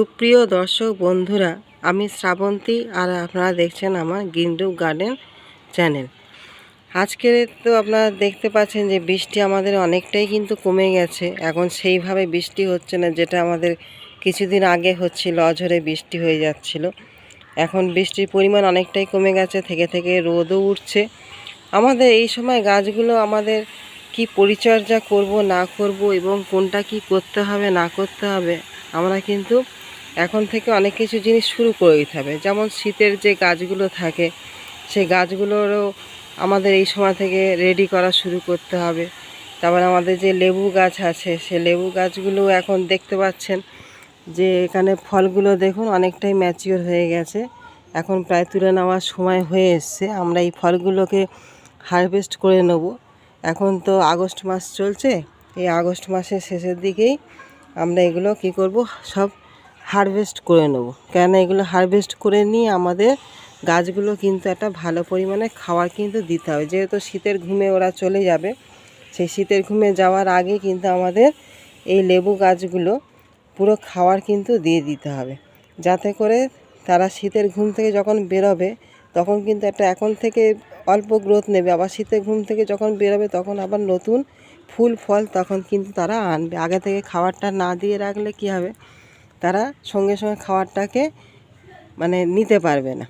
সুপ্রিয় দর্শক বন্ধুরা, আমি শ্রাবন্তী আর আপনারা দেখছেন আমার গিন্ডু গার্ডেন চ্যানেল। আজকে তো আপনারা দেখতে পাচ্ছেন যে বৃষ্টি আমাদের অনেকটাই কিন্তু কমে গেছে। এখন সেইভাবে বৃষ্টি হচ্ছে না, যেটা আমাদের কিছুদিন আগে হচ্ছিল, অঝরে বৃষ্টি হয়ে যাচ্ছিল। এখন বৃষ্টির পরিমাণ অনেকটাই কমে গেছে, থেকে থেকে রোদও উঠছে। আমাদের এই সময় গাছগুলো আমাদের কি পরিচর্যা করব, না করব এবং কোনটা কি করতে হবে, না করতে হবে, আমরা কিন্তু এখন থেকে অনেক কিছু জিনিস শুরু করে দিতে হবে। যেমন শীতের যে গাছগুলো থাকে, সেই গাছগুলোরও আমাদের এই সময় থেকে রেডি করা শুরু করতে হবে। তারপর আমাদের যে লেবু গাছ আছে, সে লেবু গাছগুলো এখন দেখতে পাচ্ছেন যে এখানে ফলগুলো দেখুন অনেকটাই ম্যাচিওর হয়ে গেছে। এখন প্রায় তুলে নেওয়ার সময় হয়ে এসছে। আমরা এই ফলগুলোকে হারভেস্ট করে নেব। এখন তো আগস্ট মাস চলছে। এই আগস্ট মাসের শেষের দিকেই আমরা এগুলো কি করব? সব হারভেস্ট করে নেব। কেন এগুলো হারভেস্ট করে নিয়ে আমাদের গাছগুলো কিন্তু একটা ভালো পরিমাণে খাবার কিন্তু দিতে হবে। যেহেতু শীতের ঘুমে ওরা চলে যাবে, সেই শীতের ঘুমে যাওয়ার আগে কিন্তু আমাদের এই লেবু গাছগুলো পুরো খাবার কিন্তু দিয়ে দিতে হবে। যাতে করে তারা শীতের ঘুম থেকে যখন বেরোবে, তখন কিন্তু একটা এখন থেকে অল্প গ্রোথ নেবে। আবার শীতের ঘুম থেকে যখন বেরোবে, তখন আবার নতুন ফুল, ফল তখন কিন্তু তারা আনবে। আগে থেকে খাবারটা না দিয়ে রাখলে কী হবে? তারা সঙ্গে সঙ্গে খাবারটাকে মানে নিতে পারবে না।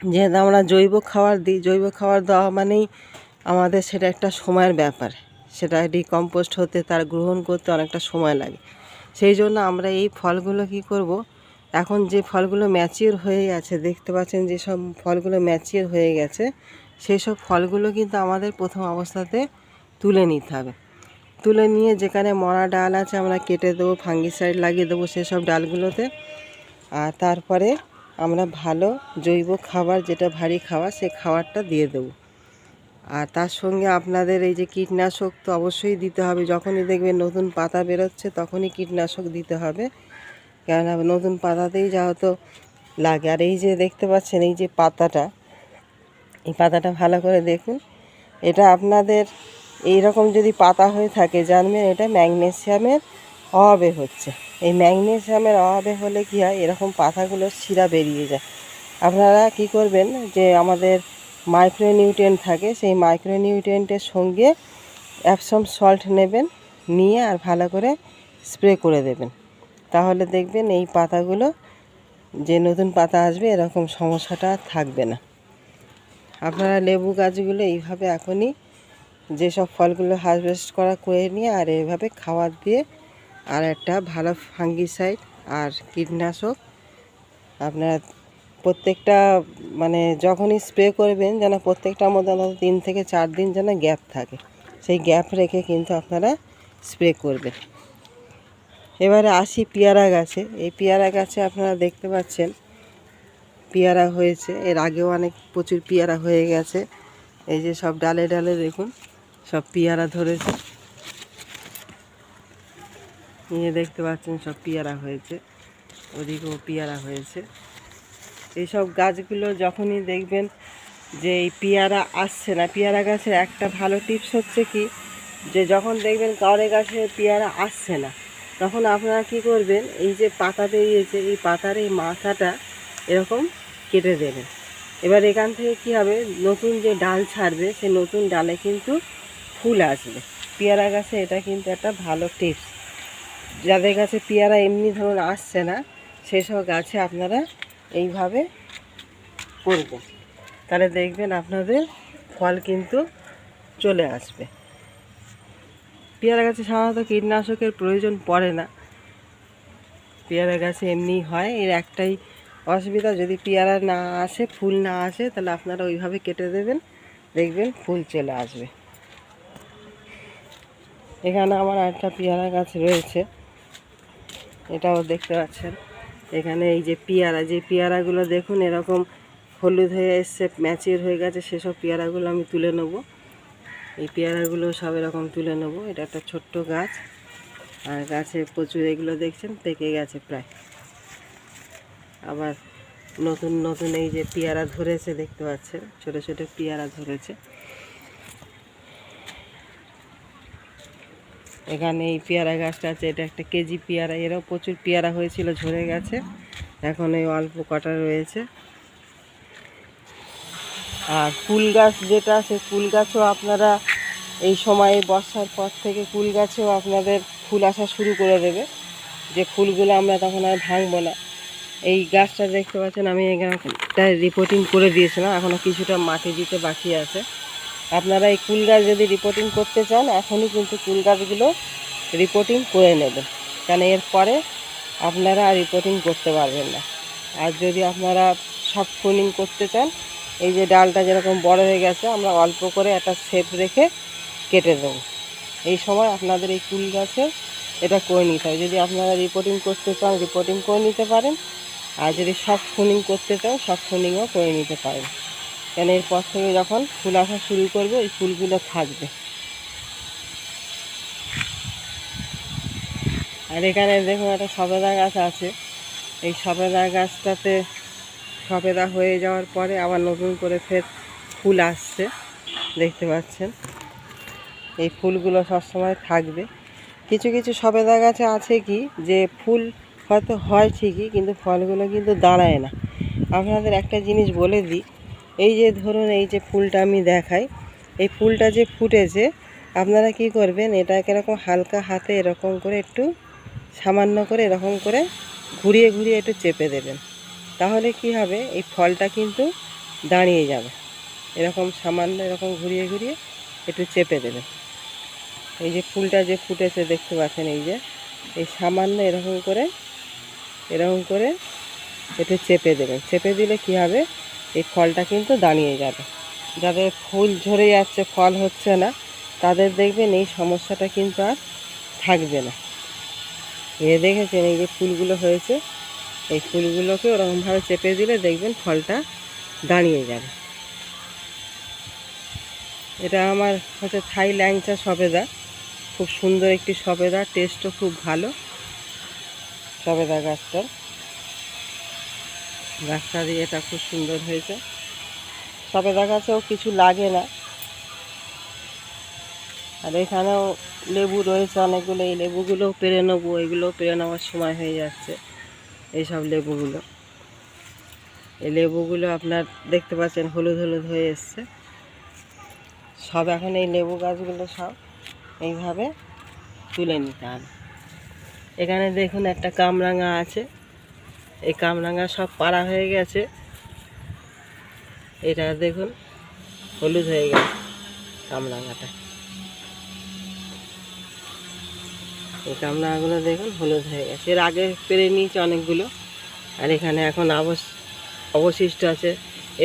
যেহেতু আমরা জৈব খাবার দিই, জৈব খাবার দেওয়া মানেই আমাদের সেটা একটা সময়ের ব্যাপার। সেটা ডিকম্পোস্ট হতে, তার গ্রহণ করতে অনেকটা সময় লাগে। সেই জন্য আমরা এই ফলগুলো কি করব? এখন যে ফলগুলো ম্যাচিওর হয়ে গেছে, দেখতে পাচ্ছেন যে সব ফলগুলো ম্যাচিওর হয়ে গেছে, সেই সব ফলগুলো কিন্তু আমাদের প্রথম অবস্থাতে তুলে নিতে হবে। তুলে নিয়ে যেখানে মরা ডাল আছে আমরা কেটে দেবো, ফাঙ্গিসাইড লাগিয়ে দেবো সেসব ডালগুলোতে। আর তারপরে আমরা ভালো জৈব খাবার, যেটা ভারী খাবার সে খাবারটা দিয়ে দেবো। আর তার সঙ্গে আপনাদের এই যে কীটনাশক তো অবশ্যই দিতে হবে। যখনই দেখবেন নতুন পাতা বেরোচ্ছে, তখনই কীটনাশক দিতে হবে। কেননা নতুন পাতাতেই যেহেতু লাগে। আর এই যে দেখতে পাচ্ছেন, এই যে পাতাটা, এই পাতাটা ভালো করে দেখুন। এটা আপনাদের এই রকম যদি পাতা হয়ে থাকে, জানবেন এটা ম্যাগনেসিয়ামের অভাবে হচ্ছে। এই ম্যাগনেসিয়ামের অভাবে হলে কি হয়? এরকম পাতাগুলো শিরা বেরিয়ে যায়। আপনারা কি করবেন যে, আমাদের মাইক্রোনিউট্রিয়েন্ট থাকে, সেই মাইক্রোনিউট্রিয়েন্টের সঙ্গে অ্যাপসম সল্ট নেবেন, নিয়ে আর ভালো করে স্প্রে করে দেবেন। তাহলে দেখবেন এই পাতাগুলো, যে নতুন পাতা আসবে, এরকম সমস্যাটা থাকবে না। আপনারা লেবু গাছগুলো এইভাবে এখনই যেসব ফলগুলো হারভেস্ট করা করে নিয়ে আর এভাবে খাবার দিয়ে আর একটা ভালো ফাঙ্গিসাইড আর কীটনাশক আপনার প্রত্যেকটা মানে যখনই স্প্রে করবেন যেন প্রত্যেকটার মধ্যে অন্তত তিন থেকে চার দিন যেন গ্যাপ থাকে। সেই গ্যাপ রেখে কিন্তু আপনারা স্প্রে করবেন। এবারে আসি পেয়ারা গাছে। এই পেয়ারা গাছে আপনারা দেখতে পাচ্ছেন, পেয়ারা হয়েছে। এর আগেও অনেক প্রচুর পেয়ারা হয়ে গেছে। এই যে সব ডালে ডালে দেখুন। সব পেয়ারা ধরেছে। নিয়ে দেখতে পাচ্ছেন সব পেয়ারা হয়েছে। ওদিকেও পেয়ারা হয়েছে। এইসব গাছগুলো যখনই দেখবেন যে এই পেয়ারা আসছে না, পেয়ারা গাছের একটা ভালো টিপস হচ্ছে কি, যে যখন দেখবেন কাউরে গাছে পেয়ারা আসছে না, তখন আপনারা কি করবেন, এই যে পাতা বেরিয়েছে, এই পাতার এই মাথাটা এরকম কেটে দেবেন। এবার এখান থেকে কি হবে, নতুন যে ডাল ছাড়বে সে নতুন ডালে কিন্তু ফুল আসবে। পেয়ারা গাছে এটা কিন্তু একটা ভালো টিপস যাদের গাছে পেয়ারা এমনি ধরুন আসছে না, সেসব গাছে আপনারা এইভাবে করবেন তাহলে দেখবেন আপনাদের ফল কিন্তু চলে আসবে। পেয়ারা গাছে সাধারণত কীটনাশকের প্রয়োজন পড়ে না। পেয়ারা গাছে এমনি হয়, এর একটাই অসুবিধা, যদি পেয়ারা না আসে, ফুল না আসে, তাহলে আপনারা ওইভাবে কেটে দেবেন, দেখবেন ফুল চলে আসবে। এখানে আমার একটা পেয়ারা গাছ রয়েছে। এটাও দেখতে পাচ্ছেন। এখানে এই যে পেয়ারা, যে পেয়ারাগুলো দেখুন এরকম হলুদ হয়ে এসছে, ম্যাচিওর হয়ে গেছে, সেসব পেয়ারাগুলো আমি তুলে নেব। এই পেয়ারাগুলো সব এরকম তুলে নেব। এটা একটা ছোট্ট গাছ। আর গাছে প্রচুর এগুলো দেখছেন, পেকে গেছে প্রায়। আবার নতুন নতুন এই যে পেয়ারা ধরেছে, দেখতে পাচ্ছেন? ছোট ছোট পেয়ারা ধরেছে। এখানে এই পেয়ারা গাছটা আছে, এটা একটা কেজি পেয়ারা, এরও প্রচুর পেয়ারা হয়েছিল, ঝরে গেছে। এখন এই অল্প কটা রয়েছে। আর কুল গাছ যেটা আছে কুল গাছও আপনারা এই সময়ে বর্ষার পর থেকে কুল গাছেও আপনাদের ফুল আসা শুরু করে দেবে। যে ফুলগুলো আমরা তখন আর ভাঙবো না। এই গাছটা দেখতে পাচ্ছেন, আমি এখানটা রিপোর্টিং করে দিয়েছিলাম এখনও কিছুটা মাটি দিতে বাকি আছে। আপনারা এই কুল গাছ যদি রিপোর্টিং করতে চান, এখনই কিন্তু কুল গাছগুলো রিপোর্টিং করে নেবেন। কারণ এরপরে আপনারা রিপোর্টিং করতে পারবেন না। আর যদি আপনারা সব ফুলিং করতে চান, এই যে ডালটা যেরকম বড় হয়ে গেছে, আমরা অল্প করে একটা শেপ রেখে কেটে দেবো। এই সময় আপনাদের এই কুল গাছে এটা করে নিতে হয় যদি আপনারা রিপোর্টিং করতে চান রিপোর্টিং করে নিতে পারেন। আর যদি সব ফুলিং করতে চান, সব ফুলিংও করে নিতে পারেন। কেন এরপর থেকে যখন ফুল আসা শুরু করবে এই ফুলগুলো থাকবে। আর এখানে দেখুন একটা সবেদা গাছ আছে। এই সবেদা গাছটাতে সবেদা হয়ে যাওয়ার পরে আবার নতুন করে ফের ফুল আসছে। দেখতে পাচ্ছেন? এই ফুলগুলো সবসময় থাকবে। কিছু কিছু সবেদা গাছে আছে কি, যে ফুল হয়তো হয় ঠিকই, কিন্তু ফলগুলো কিন্তু দাঁড়ায় না। আপনাদের একটা জিনিস বলে দিই এই যে ধরুন, এই যে ফুলটা আমি দেখাই, এই ফুলটা যে ফুটেছে, আপনারা কি করবেন এটাকে এরকম হালকা হাতে এরকম করে একটু সামান্য করে এরকম করে ঘুরিয়ে ঘুরিয়ে একটু চেপে দেবেন। তাহলে কি হবে, এই ফলটা কিন্তু দাঁড়িয়ে যাবে। এরকম সামান্য এরকম ঘুরিয়ে ঘুরিয়ে একটু চেপে দেবেন। এই যে ফুলটা যে ফুটেছে, দেখতে পাচ্ছেন, এই যে, এই সামান্য এরকম করে এরকম করে একটু চেপে দেবেন। চেপে দিলে কি হবে এই ফলটা কিন্তু দাঁড়িয়ে যাবে। যাদের ফুল ঝরে যাচ্ছে, ফল হচ্ছে না, তাদের দেখবেন এই সমস্যাটা কিন্তু আর থাকবে না। এ দেখেছেন এই যে ফুলগুলো হয়েছে, এই ফুলগুলোকে ওরকমভাবে চেপে দিলে দেখবেন ফলটা দাঁড়িয়ে যাবে। এটা আমার হচ্ছে থাই ল্যাংচা সবেদা, খুব সুন্দর একটি সবেদা, টেস্টও খুব ভালো। সবেদা গাছটার। গাছটা দিয়ে এটা খুব সুন্দর হয়েছে। সবেদা গাছেও কিছু লাগে না। আর এখানেও লেবু রয়েছে অনেকগুলো। এই লেবুগুলোও পেরে নেব এগুলোও পেরে নেওয়ার সময় হয়ে যাচ্ছে এইসব লেবুগুলো। এই লেবুগুলো আপনার দেখতে পাচ্ছেন, হলুদ হলুদ হয়ে এসছে। সব এখন এই লেবু গাছগুলো সব এইভাবে তুলে নিতে হবে। এখানে দেখুন একটা কামরাঙা আছে। এই কামরাঙা সব পাড়া হয়ে গেছে। এটা দেখুন, হলুদ হয়ে গেছে কামরাঙাটা এই কামরাঙাগুলো দেখুন, হলুদ হয়ে গেছে। এর আগে পেরে নিয়েছে অনেকগুলো, আর এখানে এখন অবশ, অবশিষ্ট আছে।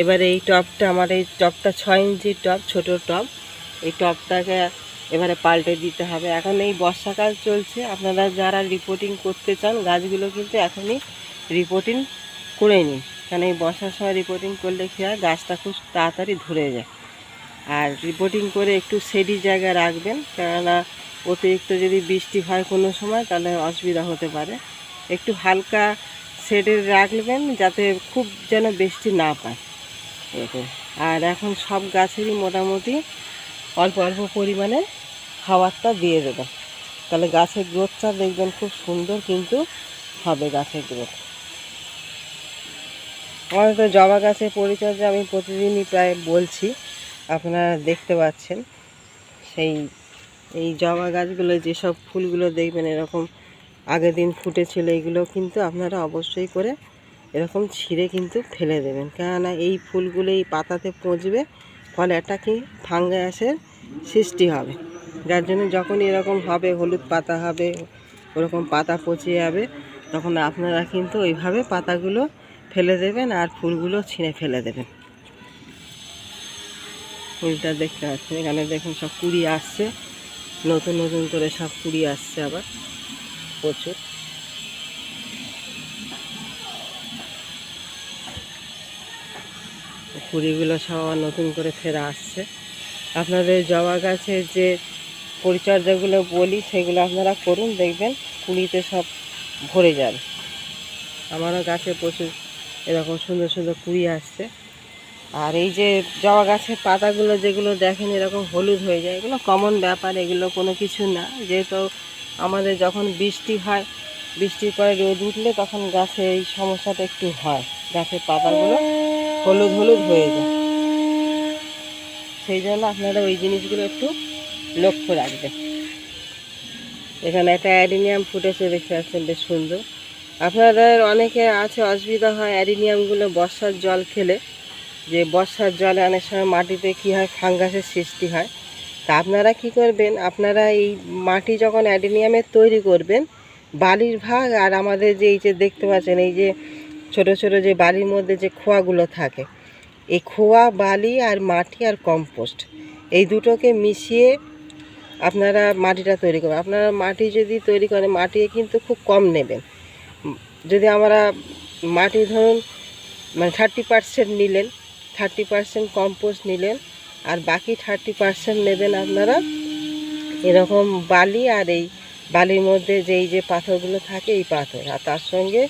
এবারে এই টবটা আমার এই টবটা ছয় ইঞ্চির টব ছোটো টব এই টবটাকে এবারে পাল্টে দিতে হবে। এখন এই বর্ষাকাল চলছে। আপনারা যারা রিপোর্টিং করতে চান, গাছগুলো কিন্তু এখনই রিপোর্টিং করে নিন কারণ এই বর্ষার সময় রিপোর্টিং করলে কী হয়? গাছটা খুব তাড়াতাড়ি ধরে যায়। আর রিপোর্টিং করে একটু সেডি জায়গায় রাখবেন। কেননা অতিরিক্ত যদি বৃষ্টি হয় কোনো সময়, তাহলে অসুবিধা হতে পারে। একটু হালকা শেডে রাখবেন যাতে খুব যেন বৃষ্টি না পায়। এরকম। আর এখন সব গাছেরই মোটামুটি অল্প অল্প পরিমাণে খাবারটা দিয়ে দেবেন। তাহলে গাছের গ্রোথটা দেখবেন খুব সুন্দর কিন্তু হবে গাছের গ্রোথ আমাদের তো জবা গাছের পরিচর্যা আমি প্রতিদিনই প্রায় বলছি, আপনারা দেখতে পাচ্ছেন। সেই, এই জবা গাছগুলো, যেসব ফুলগুলো দেখবেন এরকম আগের দিন ফুটেছিল এইগুলো কিন্তু আপনারা অবশ্যই করে এরকম ছিঁড়ে কিন্তু ফেলে দেবেন। কেননা এই ফুলগুলো এই পাতাতে পচবে, ফলে একটা কি ফাঙ্গাসের সৃষ্টি হবে। যার জন্য যখন এরকম হবে, হলুদ পাতা হবে, ওরকম পাতা পচে যাবে, তখন আপনারা কিন্তু ওইভাবে পাতাগুলো ফেলে দেবেন আর ফুলগুলো ছিঁড়ে ফেলে দেবেন। ফুলটা দেখতে পাচ্ছেন, এখানে দেখুন সব কুড়ি আসছে, নতুন নতুন করে সব কুড়ি আসছে আবার, প্রচুর। কুড়িগুলো সব নতুন করে ফেরা আসছে। আপনাদের জবা গাছের যে পরিচর্যাগুলো বলি, সেগুলো আপনারা করুন, দেখবেন কুড়িতে সব ভরে যাবে। আমারও গাছে প্রচুর এরকম সুন্দর সুন্দর কুড়ি আসছে। আর এই যে জবা গাছের পাতাগুলো যেগুলো দেখেন এরকম হলুদ হয়ে যায়, এগুলো কমন ব্যাপার, এগুলো কোনো কিছু না। যেহেতু আমাদের যখন বৃষ্টি হয়, বৃষ্টির পরে রোদ উঠলে তখন গাছে এই সমস্যাটা একটু হয়। গাছের পাতাগুলো হলুদ হলুদ হয়ে যায়। সেই জন্য আপনারা ওই জিনিসগুলো একটু লক্ষ্য রাখবেন। এখানে একটা অ্যাডিনিয়াম ফুটেছে, দেখতে পাচ্ছেন, বেশ সুন্দর। আপনাদের অনেকে আছে অসুবিধা হয় অ্যারিনিয়ামগুলো বর্ষার জল খেলে, যে বর্ষার জলে অনেক সময় মাটিতে কী হয়, ফাঙ্গাসের সৃষ্টি হয়। তা আপনারা কি করবেন? আপনারা এই মাটি যখন অ্যাডিনিয়ামের তৈরি করবেন, বালির ভাগ আর আমাদের যে এই যে দেখতে পাচ্ছেন, এই যে ছোট ছোট যে বালির মধ্যে যে খোয়াগুলো থাকে, এই খোয়া, বালি আর মাটি আর কম্পোস্ট, এই দুটোকে মিশিয়ে আপনারা মাটিটা তৈরি করবেন। আপনারা মাটি যদি তৈরি করেন, মাটি কিন্তু খুব কম নেবেন। যদি আমরা মাটি ধরুন মানে থার্টি পার্সেন্ট নিলেন থার্টি পার্সেন্ট কম্পোস্ট নিলেন, আর বাকি থার্টি পার্সেন্ট নেবেন আপনারা, এরকম বালি আর এই বালির মধ্যে যেই যে পাথরগুলো থাকে এই পাথর। আর তার সঙ্গে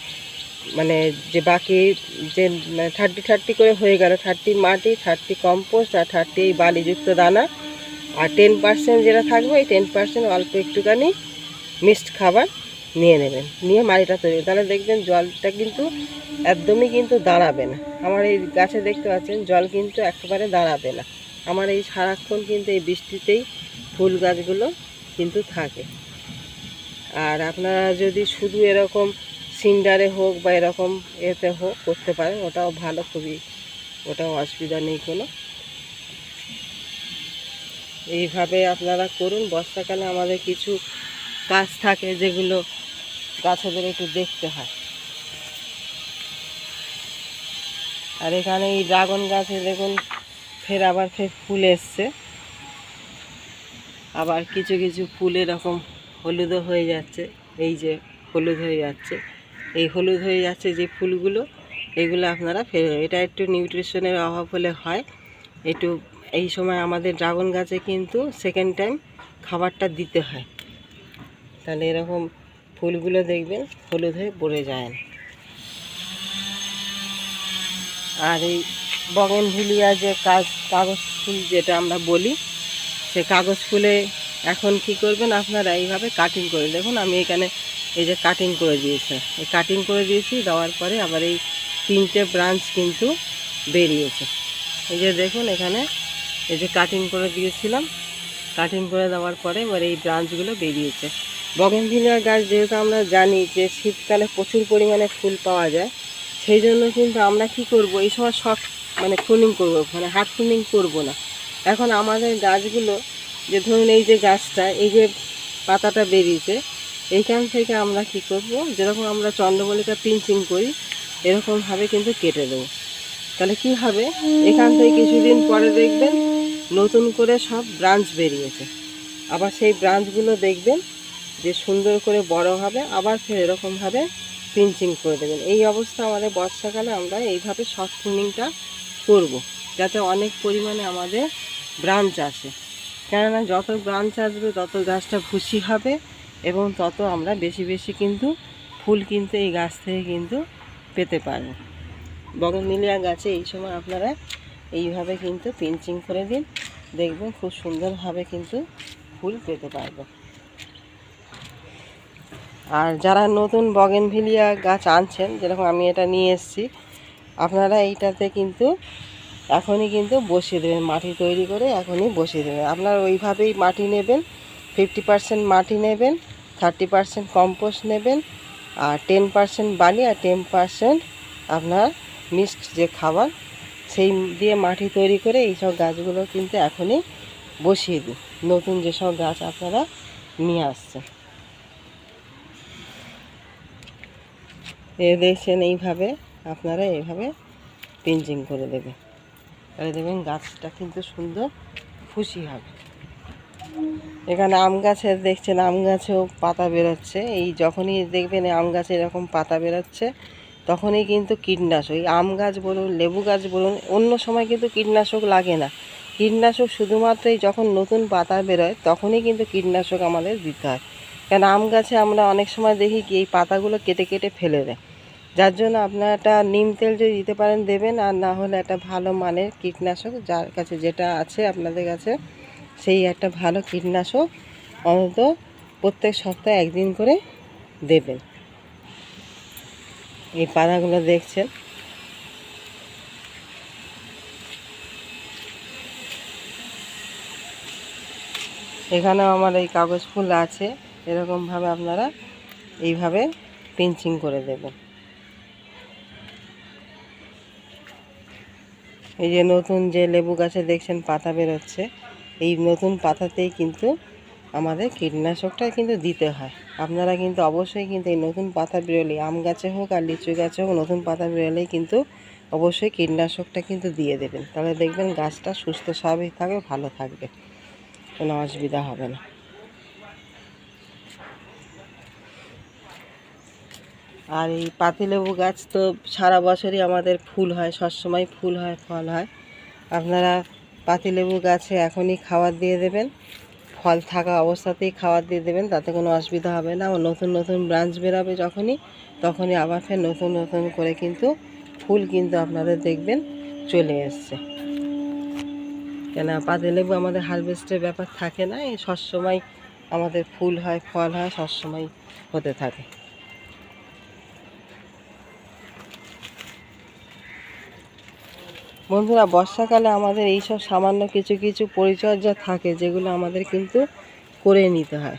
মানে যে বাকি যে থার্টি থার্টি করে হয়ে গেল থার্টি মাটি থার্টি কম্পোস্ট আর থার্টি এই বালিযুক্ত দানা। আর টেন পার্সেন্ট যেটা থাকবে এই টেন পার্সেন্ট অল্প একটুখানি মিক্সড খাবার নিয়ে নেবেন। নিয়ে মাটিটা তৈরি তাহলে দেখবেন জলটা কিন্তু একদমই কিন্তু দাঁড়াবে না। আমার এই গাছে দেখতে পাচ্ছেন, জল কিন্তু একেবারে দাঁড়াবে না। আমার এই সারাক্ষণ কিন্তু এই বৃষ্টিতেই ফুল গাছগুলো কিন্তু থাকে। আর আপনারা যদি শুধু এরকম সিন্ডারে হোক বা এরকম এতে হোক করতে পারেন, ওটাও ভালো, খুবই, ওটাও অসুবিধা নেই কোনো। এইভাবে আপনারা করুন। বর্ষাকালে আমাদের কিছু কাজ থাকে যেগুলো গাছেদের একটু দেখতে হয়। আর এখানে এই ড্রাগন গাছে দেখুন, ফের আবার ফের ফুল এসছে। আবার কিছু কিছু ফুল এরকম হলুদও হয়ে যাচ্ছে, এই যে হলুদ হয়ে যাচ্ছে। এই হলুদ হয়ে যাচ্ছে যে ফুলগুলো, এগুলো আপনারা ফের, এটা একটু নিউট্রিশনের অভাব হলে হয়। একটু এই সময় আমাদের ড্রাগন গাছে কিন্তু সেকেন্ড টাইম খাবারটা দিতে হয়। তাহলে এরকম ফুলগুলো দেখবেন, হলুদ হয়ে পড়ে যায়। আর এই বগেন ভুলিয়া যে কাজ কাগজ ফুল যেটা আমরা বলি, সে কাগজ ফুলে এখন কি করবেন আপনারা এইভাবে কাটিং করে দেখুন, আমি এখানে এই যে কাটিং করে দিয়েছি। এই কাটিং করে দিয়েছি, দেওয়ার পরে আবার এই তিনটে ব্রাঞ্চ কিন্তু বেরিয়েছে। এই যে দেখুন এখানে এই যে কাটিং করে দিয়েছিলাম। কাটিং করে দেওয়ার পরে এবার এই ব্রাঞ্চগুলো বেরিয়েছে। বগেনভিলিয়া গাছ যেহেতু আমরা জানি যে শীতকালে প্রচুর পরিমাণে ফুল পাওয়া যায়, সেই জন্য কিন্তু আমরা কি করব? এই সময় শর্ট মানে প্রুনিং করব মানে হার্ড প্রুনিং করব না। এখন আমাদের গাছগুলো যে ধরুন এই যে গাছটা, এই যে পাতাটা বেরিয়েছে, এইখান থেকে আমরা কি করব? যেরকম আমরা চন্দ্রমল্লিকা পিঞ্চিং করি, এরকমভাবে কিন্তু কেটে দেবো। তাহলে কি হবে? এখান থেকে কিছুদিন পরে দেখবেন নতুন করে সব ব্রাঞ্চ বেরিয়েছে। আবার সেই ব্রাঞ্চগুলো দেখবেন যে সুন্দর করে বড় হবে, আবার ফের এরকমভাবে পিঞ্চিং করে দেবেন। এই অবস্থা আমাদের বর্ষাকালে আমরা এইভাবে শর্ট প্রুনিংটা করব, যাতে অনেক পরিমাণে আমাদের ব্রাঞ্চ আসে। কেননা যত ব্রাঞ্চ আসবে, তত গাছটা ভুসি হবে এবং তত আমরা বেশি বেশি কিন্তু ফুল কিন্তু এই গাছ থেকে কিন্তু পেতে পারব। বগনমিলিয়া গাছে এই সময় আপনারা এইভাবে কিন্তু পিঞ্চিং করে দিন, দেখবেন খুব সুন্দরভাবে কিন্তু ফুল পেতে পারবেন আর যারা নতুন বগেনভিলিয়া গাছ আনছেন, যেরকম আমি এটা নিয়ে এসেছি, আপনারা এইটাতে কিন্তু এখনই কিন্তু বসিয়ে দেবেন, মাটি তৈরি করে এখনই বসিয়ে দেবেন। আপনারা ওইভাবেই মাটি নেবেন ফিফটি পার্সেন্ট মাটি নেবেন থার্টি পার্সেন্ট কম্পোস্ট নেবেন, আর টেন পার্সেন্ট বালি আর টেন পার্সেন্ট আপনার মিক্সড যে খাবার, সেই দিয়ে মাটি তৈরি করে এই সব গাছগুলো কিন্তু এখনই বসিয়ে দিন। নতুন যেসব গাছ আপনারা নিয়ে আসছেন। এ দেখছেন এইভাবে, আপনারা এইভাবে পিঞ্চিং করে দেবেন। তাহলে দেখবেন গাছটা কিন্তু সুন্দর খুশি হবে। এখানে আম গাছের দেখছেন, আম গাছেও পাতা বেরোচ্ছে। এই যখনই দেখবেন আম গাছে এরকম পাতা বেরোচ্ছে, তখনই কিন্তু কীটনাশক, এই আম গাছ বলুন, লেবু গাছ বলুন, অন্য সময় কিন্তু কীটনাশক লাগে না। কীটনাশক শুধুমাত্র এই যখন নতুন পাতা বেরোয়, তখনই কিন্তু কীটনাশক আমাদের দিতে হয়। কেন আম গাছে আমরা অনেক সময় দেখি কি এই পাতাগুলো কেটে কেটে ফেলে দেয়। যার জন্য আপনারা একটা নিম তেল যদি দিতে পারেন দেবেন, আর না হলে একটা ভালো মানের কীটনাশক যার কাছে যেটা আছে আপনাদের কাছে, সেই একটা ভালো কীটনাশক অন্তত প্রত্যেক সপ্তাহে একদিন করে দেবেন। এই পাতাগুলো দেখছেন? এখানেও আমার এই কাগজ ফুল আছে। এরকমভাবে আপনারা এইভাবে পিঞ্চিং করে দেবেন। এই যে নতুন যে লেবু গাছে দেখছেন পাতা বেরোচ্ছে, এই নতুন পাতাতেই কিন্তু আমাদের কীটনাশকটা কিন্তু দিতে হয়। আপনারা কিন্তু অবশ্যই কিন্তু এই নতুন পাতা বেরোলে আম গাছে হোক আর লিচু গাছে হোক, নতুন পাতা বেরোলেই কিন্তু অবশ্যই কীটনাশকটা কিন্তু দিয়ে দেবেন। তাহলে দেখবেন গাছটা সুস্থ স্বাভাবিক থাকবে, ভালো থাকবে। কোনো অসুবিধা হবে না। আর এই পাতিলেবু গাছ তো সারা বছরই আমাদের ফুল হয়, সবসময় ফুল হয়, ফল হয়। আপনারা পাতিলেবু গাছে এখনই খাবার দিয়ে দেবেন। ফল থাকা অবস্থাতেই খাবার দিয়ে দেবেন, তাতে কোনো অসুবিধা হবে না। নতুন নতুন ব্রাঞ্চ বেরোবে যখনই, তখনই আবার ফের নতুন নতুন করে কিন্তু ফুল কিন্তু আপনাদের দেখবেন চলে এসছে। কেন পাতিলেবু আমাদের হারভেস্টের ব্যাপার থাকে না, এই সবসময় আমাদের ফুল হয়, ফল হয়, সবসময় হতে থাকে। বন্ধুরা, বর্ষাকালে আমাদের এই সব সামান্য কিছু কিছু পরিচর্যা থাকে যেগুলো আমাদের কিন্তু করে নিতে হয়।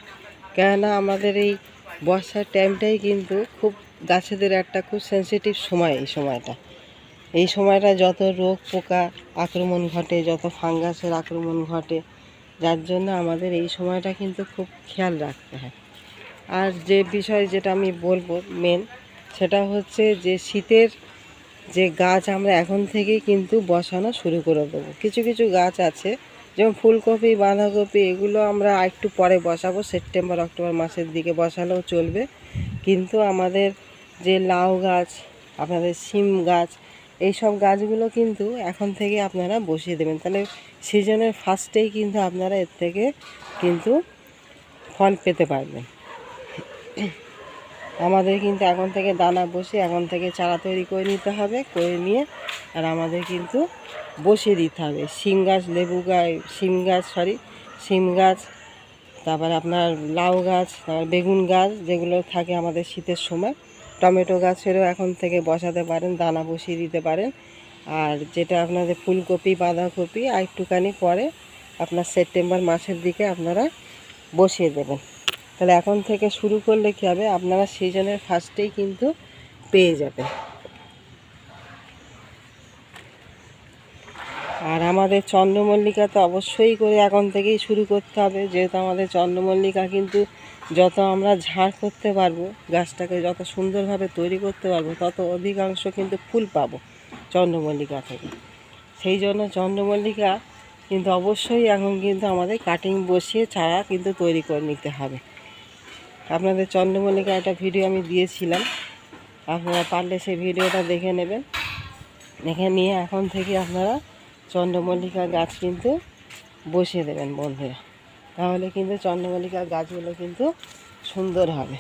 কেননা আমাদের এই বর্ষার টাইমটাই কিন্তু খুব গাছেদের একটা খুব সেন্সিটিভ সময় এই সময়টা। এই সময়টা যত রোগ পোকা আক্রমণ ঘটে, যত ফাঙ্গাসের আক্রমণ ঘটে, যার জন্য আমাদের এই সময়টা কিন্তু খুব খেয়াল রাখতে হয়। আর যে বিষয় যেটা আমি বলব মেন সেটা হচ্ছে যে শীতের যে গাছ আমরা এখন থেকেই কিন্তু বসানো শুরু করে দেবো। কিছু কিছু গাছ আছে, যেমন ফুলকপি, বাঁধাকপি, এগুলো আমরা একটু পরে বসাবো। সেপ্টেম্বর, অক্টোবর মাসের দিকে বসালেও চলবে। কিন্তু আমাদের যে লাউ গাছ, আপনাদের শিম গাছ এই সব গাছগুলো কিন্তু এখন থেকে আপনারা বসিয়ে দেবেন। তাহলে সিজনের ফার্স্টেই কিন্তু আপনারা এর থেকে কিন্তু ফল পেতে পারবেন। আমাদের কিন্তু এখন থেকে দানা বসে এখন থেকে চারা তৈরি করে নিতে হবে, করে নিয়ে আর আমাদের কিন্তু বসিয়ে দিতে হবে। শিম গাছ, লেবু গাছ, শিম গাছ সরি শিম গাছ, তারপরে আপনার লাউ গাছ, তারপর বেগুন গাছ যেগুলো থাকে আমাদের শীতের সময়। টমেটো গাছেরও এখন থেকে বসাতে পারেন, দানা বসিয়ে দিতে পারেন। আর যেটা আপনাদের ফুলকপি, বাঁধাকপি, আর একটুখানি পরে আপনার সেপ্টেম্বর মাসের দিকে আপনারা বসিয়ে দেবেন। তাহলে এখন থেকে শুরু করলে কী হবে? আপনারা সিজনের ফার্স্টেই কিন্তু পেয়ে যাবেন। আর আমাদের চন্দ্রমল্লিকা তো অবশ্যই করে এখন থেকেই শুরু করতে হবে। যেহেতু আমাদের চন্দ্রমল্লিকা কিন্তু যত আমরা ঝাড় করতে পারব, গাছটাকে যত সুন্দরভাবে তৈরি করতে পারব, তত অধিকাংশ কিন্তু ফুল পাবো চন্দ্রমল্লিকা থেকে। সেই জন্য চন্দ্রমল্লিকা কিন্তু অবশ্যই এখন কিন্তু আমাদের কাটিং বসিয়ে চারা কিন্তু তৈরি করে নিতে হবে। আপনাদের চন্দ্রমল্লিকা একটা ভিডিও আমি দিয়েছিলাম। আপনারা পারলে সেই ভিডিওটা দেখে নেবেন। দেখে নিয়ে এখন থেকে আপনারা চন্দ্রমল্লিকা গাছ কিন্তু বসিয়ে দেবেন বন্ধুরা। তাহলে কিন্তু চন্দ্রমল্লিকা গাছগুলো কিন্তু সুন্দর হবে।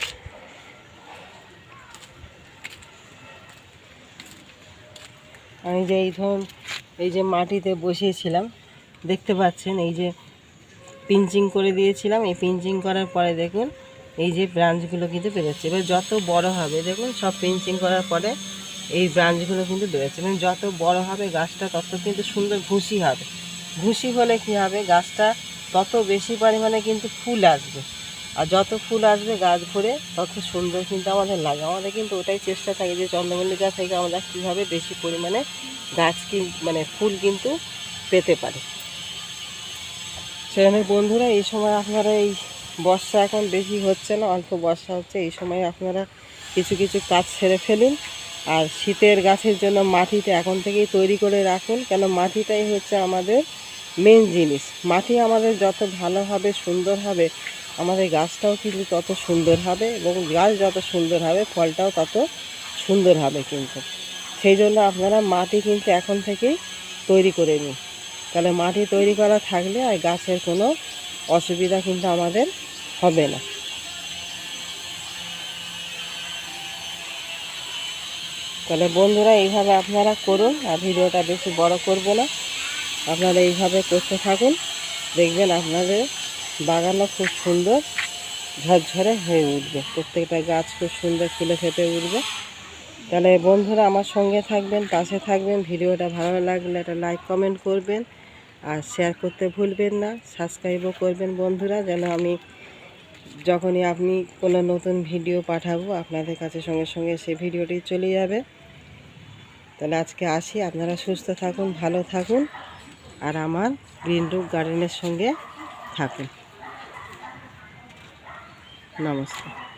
আমি যে এই ধরুন, এই যে মাটিতে বসিয়েছিলাম, দেখতে পাচ্ছেন, এই যে পিঞ্চিং করে দিয়েছিলাম। এই পিঞ্চিং করার পরে দেখুন এই যে ব্রাঞ্চগুলো কিন্তু বেরোচ্ছে। এবার যত বড় হবে, দেখুন, সব পিঞ্চিং করার পরে এই ব্রাঞ্চগুলো কিন্তু বেরোচ্ছে। এবং যত বড় হবে গাছটা, তত কিন্তু সুন্দর ভুসি হবে। ভুসি হলে কী হবে, গাছটা তত বেশি পরিমাণে কিন্তু ফুল আসবে। আর যত ফুল আসবে গাছ ভরে, তত সুন্দর কিন্তু আমাদের লাগে। আমাদের কিন্তু ওটাই চেষ্টা থাকে যে চন্দ্রমল্লিকা থেকে আমরা কীভাবে বেশি পরিমাণে গাছ মানে ফুল কিন্তু পেতে পারি। সেখানে বন্ধুরা, এই সময় আপনারা এই বর্ষা এখন বেশি হচ্ছে না, অল্প বর্ষা হচ্ছে। এই সময় আপনারা কিছু কিছু কাজ সেরে ফেলুন। আর শীতের গাছের জন্য মাটিটা এখন থেকেই তৈরি করে রাখুন, কেন মাটিটাই হচ্ছে আমাদের মেন জিনিস। মাটি আমাদের যত ভালো হবে, সুন্দর হবে, আমাদের গাছটাও কিন্তু তত সুন্দর হবে এবং গাছ যত সুন্দর হবে, ফলটাও তত সুন্দর হবে কিন্তু। সেই জন্য আপনারা মাটি কিন্তু এখন থেকেই তৈরি করে নিন। তাহলে মাটি তৈরি করা থাকলে আর গাছের কোনো অসুবিধা কিন্তু আমাদের হবে না। তাহলে বন্ধুরা, এইভাবে আপনারা করুন আর ভিডিওটা বেশি বড় করব না। আপনারা এইভাবে করতে থাকুন। দেখবেন আপনাদের বাগানও খুব সুন্দর, ঝরঝরে হয়ে উঠবে। প্রত্যেকটা গাছ খুব সুন্দর ফুলে ফেটে উঠবে। তাহলে বন্ধুরা, আমার সঙ্গে থাকবেন, পাশে থাকবেন। ভিডিওটা ভালো লাগলে একটা লাইক, কমেন্ট করবেন আর শেয়ার করতে ভুলবেন না। সাবস্ক্রাইবও করবেন বন্ধুরা, যেন আমি যখনই আপনি কোনো নতুন ভিডিও পাঠাবো, আপনাদের কাছে সঙ্গে সঙ্গে সেই ভিডিওটি চলে যাবে। তাহলে আজকে আসি। আপনারা সুস্থ থাকুন, ভালো থাকুন। আর আমার গ্রিন রুক গার্ডেনের সঙ্গে থাকুন। নমস্কার।